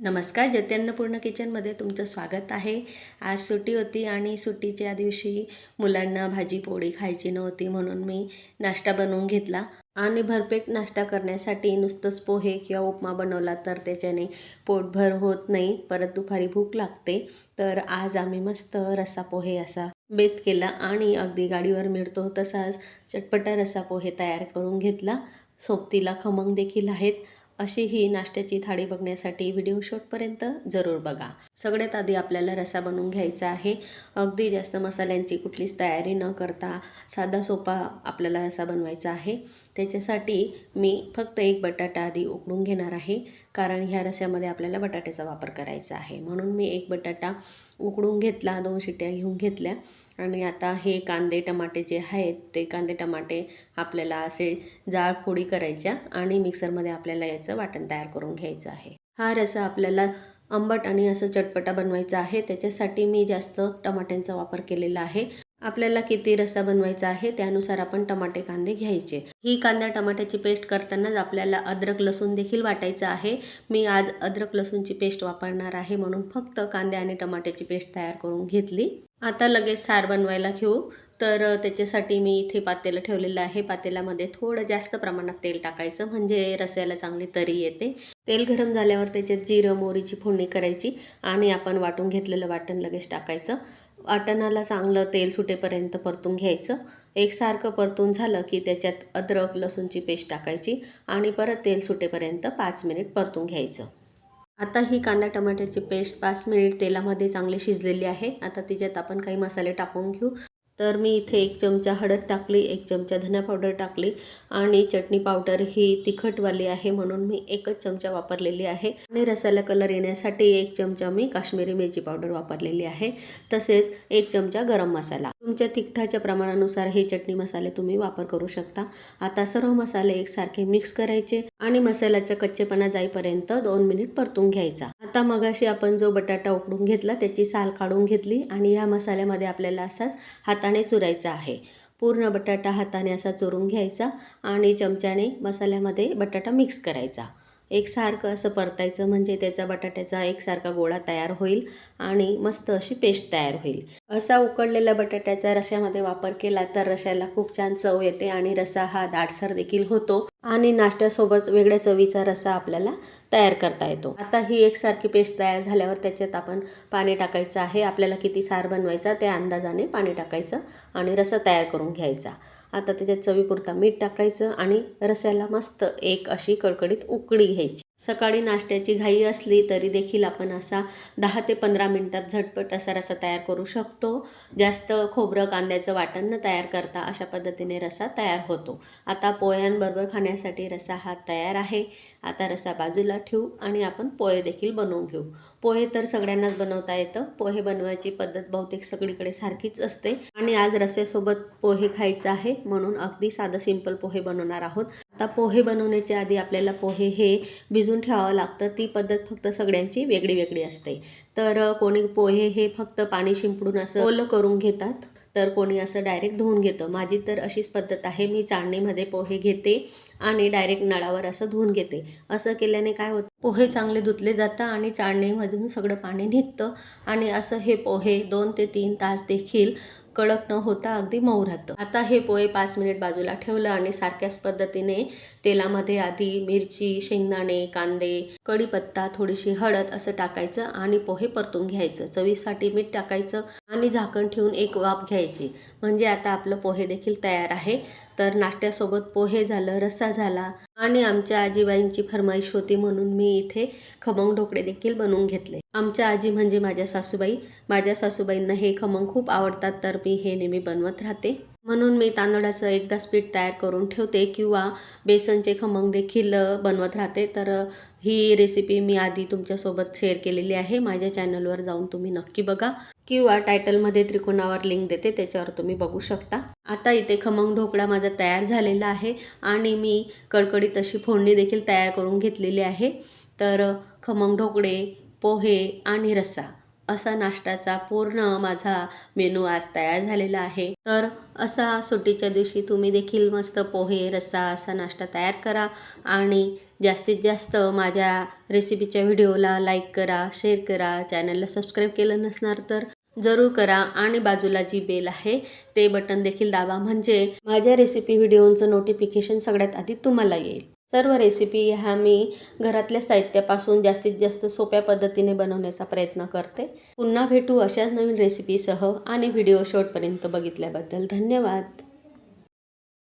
नमस्कार ज्योती किचनमध्ये तुमचं स्वागत आहे. आज सुट्टी होती आणि सुट्टीच्या दिवशी मुलांना भाजी पोळी खायची नव्हती म्हणून मी नाश्ता बनवून घेतला. आणि भरपेट नाश्ता करण्यासाठी नुसतंच पोहे किंवा उपमा बनवला तर त्याच्याने पोटभर होत नाही परत दुपारी भूक लागते. तर आज आम्ही मस्त रसा पोहे असा बेत केला आणि अगदी गाडीवर मिळतो तसाच चटपटा रसा पोहे तयार करून घेतला. सोबतीला खमंग देखील आहेत. अशी ही नाश्त्याची थाळी बघण्यासाठी व्हिडिओ शॉटपर्यंत जरूर बघा. सगळ्यात आधी आपल्याला रसा बनवून घ्यायचा आहे. अगदी जास्त मसाल्यांची कुठलीच तयारी न करता साधा सोपा आपल्याला रसा बनवायचा आहे. त्याच्यासाठी मी फक्त एक बटाटा आधी उकडून घेणार आहे कारण ह्या रस्यामध्ये आपल्याला बटाट्याचा वापर करायचा आहे. म्हणून मी एक बटाटा उकडून घेतला दोन शिट्या घेऊन घेतल्या. आणि आता हे कांदे टमाटे जे आहेत ते कांदे टमाटे आपल्याला असे जाळफोडी करायच्या आणि मिक्सरमध्ये आपल्याला याचं वाटण तयार करून घ्यायचं आहे. हा रसा आपल्याला आंबट आणि असं चटपटा बनवायचा आहे. त्याच्यासाठी मी जास्त टमाट्यांचा वापर केलेला आहे. आपल्याला किती रस्सा बनवायचा आहे त्यानुसार आपण टमाटे कांदे घ्यायचे. ही कांदा टमाट्याची पेस्ट करतानाच आपल्याला अद्रक लसूण देखील वाटायचं आहे. मी आज अद्रक लसूणची पेस्ट वापरणार आहे म्हणून फक्त कांदे आणि टमाट्याची पेस्ट तयार करून घेतली. आता लगेच सार बनवायला घेऊ. तर त्याच्यासाठी मी इथे पातेलं ठेवलेलं आहे. पातेल्यामध्ये थोडं जास्त प्रमाणात तेल टाकायचं म्हणजे रस्याला चांगली तरी येते. तेल गरम झाल्यावर त्याच्यात जिरं मोहरीची फोडणी करायची आणि आपण वाटून घेतलेलं वाटण लगेच टाकायचं. वाटणाला चांगलं तेल सुटेपर्यंत परतून घ्यायचं. एकसारखं परतून झालं की त्याच्यात अद्रक लसूणची पेस्ट टाकायची आणि परत तेल सुटेपर्यंत पाच मिनिट परतून घ्यायचं. आता ही कांदा टमाट्याची पेस्ट पाच मिनिट तेलामध्ये चांगली शिजलेली आहे. आता तिच्यात आपण काही मसाले टाकून घेऊ. तर मी इथे एक चमचा हळद टाकली एक चमचा धना पावडर टाकली आणि चटणी पावडर ही तिखटवाली आहे म्हणून मी एकच चमचा वापरलेली आहे. आणि रसाला कलर येण्यासाठी एक चमचा मी काश्मीरी मिरची पावडर वापरलेली आहे. तसेच एक चमचा गरम मसाला. तुमच्या तिखटाच्या प्रमाणानुसार हे चटणी मसाले तुम्ही वापर करू शकता. आता सर्व मसाले एकसारखे मिक्स करायचे आणि मसाल्याचा कच्चेपणा जाईपर्यंत दोन मिनिट परतून घ्यायचा. आता मगाशी आपण जो बटाटा उकडून घेतला त्याची साल काढून घेतली आणि या मसाल्यामध्ये आपल्याला असाच हाताने चुरायचा आहे. पूर्ण बटाटा हाताने असा चुरून घ्यायचा आणि चमच्याने मसाल्यामध्ये बटाटा मिक्स करायचा. एकसारखं असं परतायचं म्हणजे त्याचा बटाट्याचा एकसारखा गोळा तयार होईल आणि मस्त अशी पेस्ट तयार होईल. असा उकडलेल्या बटाट्याचा रश्यामध्ये वापर केला तर रश्याला खूप छान चव येते आणि रसा हा दाटसर देखील होतो आणि नाश्त्यासोबत वेगळ्या चवीचा रसा आपल्याला तयार करता येतो. आता ही एकसारखी पेस्ट तयार झाल्यावर त्याच्यात आपण पाणी टाकायचं आहे. आपल्याला किती सार बनवायचा त्या अंदाजाने पाणी टाकायचं आणि रसा तयार करून घ्यायचा. आता त्याच्यात चवीपुरता मीठ टाकायचं आणि रस्याला मस्त एक अशी कडकडीत उकळी घ्यायची. सकाळी नाश्त्याची घाई असली तरी देखील आपण असा दहा ते पंधरा मिनटात झटपट असा रसा तयार करू शकतो. जास्त खोबरं कांद्याचं वाटण न तयार करता अशा पद्धतीने रसा तयार होतो. आता पोह्यांबरोबर खाण्यासाठी रसा हा तयार आहे. आता रसा बाजूला ठेवू आणि आपण पोहे देखील बनवून घेऊ. पोहे तर सगळ्यांनाच बनवता येतं. पोहे बनवायची पद्धत बहुतेक सगळीकडे सारखीच असते. आणि आज रस्यासोबत पोहे खायचं आहे म्हणून अगदी साधं सिंपल पोहे बनवणार आहोत. आता पोहे बनवण्याच्या आधी आपल्याला पोहे हे भिजून ठेवावं लागतं. ती पद्धत फक्त सगळ्यांची वेगळी वेगळी असते. तर कोणी पोहे हे फक्त पाणी शिंपडून असं ओलं करून घेतात तर कोणी असं डायरेक्ट धुवून घेतं. माझी तर अशीच पद्धत आहे. मी चाळणीमध्ये पोहे घेते आणि डायरेक्ट नळावर असं धुवून घेते. असं केल्याने काय होतं पोहे चांगले धुतले जातं आणि चाळणीमधून सगळं पाणी निघतं. आणि असं हे पोहे दोन ते तीन तास देखील कडक न होता अगदी मऊ राहतं. आता हे पोहे पाच मिनिट बाजूला ठेवलं आणि सारख्याच पद्धतीने तेलामध्ये आधी मिरची शेंगदाणे कांदे कढीपत्ता थोडीशी हळद असं टाकायचं आणि पोहे परतून घ्यायचं. चवीसाठी मीठ टाकायचं आणि झाकण ठेवून एक वाफ घ्यायची. म्हणजे आता आपलं पोहे देखील तयार आहे. तर नाश्त्यासोबत पोहे झालं रस्सा झाला आणि आमच्या आजीबाईंची फरमाईश होती म्हणून मी इथे खमंग ढोकळे देखील बनवून घेतले. आमच्या आजी म्हणजे माझ्या सासूबाई. माझ्या सासूबाईंना हे खमंग खूप आवडतात तर मी हे नेहमी बनवत राहते. म्हणून मी तांदळाचं एकदाच पीठ तयार करून ठेवते किंवा बेसनचे खमंग देखील बनवत राहते. तर ही रेसिपी मी आधी तुमच्यासोबत शेअर केलेली आहे. माझ्या चॅनलवर जाऊन तुम्ही नक्की बघा. किंवा टायटलमध्ये त्रिकोणावर लिंक देते त्याच्यावर तुम्ही बघू शकता. आता इथे खमंग ढोकळा माझा तयार झालेला आहे आणि मी कडकडीत अशी फोडणी देखील तयार करून घेतलेली आहे. तर खमंग ढोकळे पोहे आणि रस्सा असा नाश्त्याचा पूर्ण माझा मेनू आज तयार झालेला आहे. तर असा सुट्टीच्या दिवशी तुम्ही देखील मस्त पोहे रस्सा असा नाश्ता तयार करा आणि जास्तीत जास्त माझ्या रेसिपीच्या व्हिडिओला लाईक करा शेअर करा. चॅनलला सबस्क्राईब केलं नसणार तर जरूर करा आणि बाजूला जी बेल आहे ते बटन देखील दाबा. म्हणजे माझ्या रेसिपी व्हिडिओंचं नोटिफिकेशन सगळ्यात आधी तुम्हाला येईल. सर्व रेसिपी ह्या मी घरातल्या साहित्यापासून जास्तीत जास्त सोप्या पद्धतीने बनवण्याचा प्रयत्न करते. पुन्हा भेटू अशाच नवीन रेसिपीसह आणि व्हिडिओ शेवटपर्यंत बघितल्याबद्दल धन्यवाद.